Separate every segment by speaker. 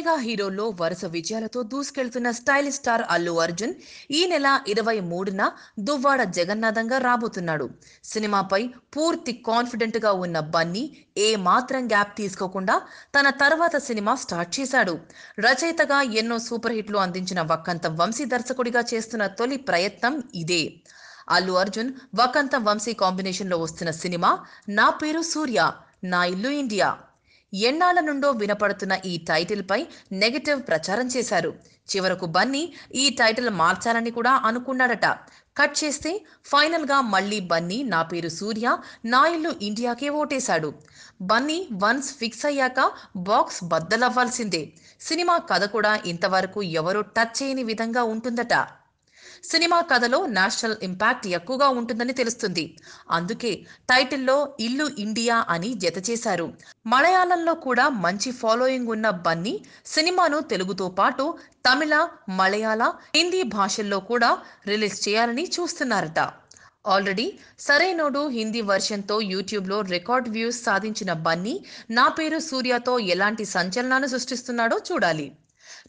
Speaker 1: Mega హీరోల్లో వరుస విజయాలతో దూసుకెళ్తున్న స్టైలిష్ స్టార్ అల్లు అర్జున్ ఈ నెల ఇరవై మూడున దువ్వాడ జగన్నాథంగా రాబోతున్నాడు. సినిమాపై పూర్తి కాన్ఫిడెంట్గా ఉన్న బన్నీ ఏ మాత్రం గ్యాప్ తీసుకోకుండా తన తర్వాత సినిమా స్టార్ట్ చేశాడు. రచయితగా ఎన్నో సూపర్ హిట్లు అందించిన వక్కంత వంశీ దర్శకుడిగా చేస్తున్న తొలి ప్రయత్నం ఇదే. అల్లు అర్జున్ వకంత వంశీ కాంబినేషన్లో వస్తున్న సినిమా నా పేరు సూర్య నా ఇల్లు ఇండియా. ఎన్నాళ్ళ నుండో వినపడుతున్న ఈ టైటిల్ పై నెగటివ్ ప్రచారం చేశారు. చివరకు బన్నీ ఈ టైటిల్ మార్చాలని కూడా అనుకున్నాడట. కట్ చేస్తే ఫైనల్గా మళ్ళీ బన్నీ నా పేరు సూర్య నా ఇల్లు ఇండియాకే ఓటేశాడు. బన్నీ వన్స్ ఫిక్స్ అయ్యాక బాక్స్ బద్దలవ్వాల్సిందే. సినిమా కథ కూడా ఇంతవరకు ఎవరూ టచ్ చేయని విధంగా ఉంటుందట. సినిమా కథలో నేషనల్ ఇంపాక్ట్ ఎక్కువగా ఉంటుందని తెలుస్తుంది. అందుకే టైటిల్లో ఇల్లు ఇండియా అని జత చేశారు. మలయాళంలో కూడా మంచి ఫాలోయింగ్ ఉన్న బన్నీ సినిమాను తెలుగుతో పాటు తమిళ మలయాళ హిందీ భాషల్లో కూడా రిలీజ్ చేయాలని చూస్తున్నారట. ఆల్రెడీ సరైనోడు హిందీ వర్షన్తో యూట్యూబ్లో రికార్డ్ వ్యూస్ సాధించిన బన్నీ నా పేరు సూర్యతో ఎలాంటి సంచలనాలు సృష్టిస్తున్నాడో చూడాలి.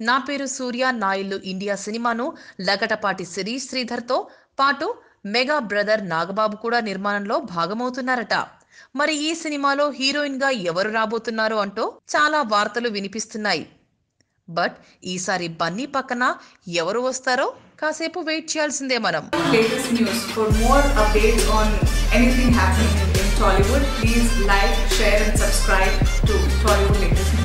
Speaker 1: నా పేరు సూర్య నా ఇల్లు ఇండియా సినిమాను లగటపాటి శిరీష్ శ్రీధర్తో పాటు మెగా బ్రదర్ నాగబాబు కూడా నిర్మాణంలో భాగమవుతున్నారట. మరి ఈ సినిమాలో హీరోయిన్గా ఎవరు రాబోతున్నారు అంటూ చాలా వార్తలు వినిపిస్తున్నాయి. బట్ ఈసారి బన్నీ పక్కన ఎవరు వస్తారో కాసేపు వెయిట్ చేయాల్సిందే మనం.
Speaker 2: Latest news for more updates on anything happening in Tollywood please like share and subscribe to Tollywood latest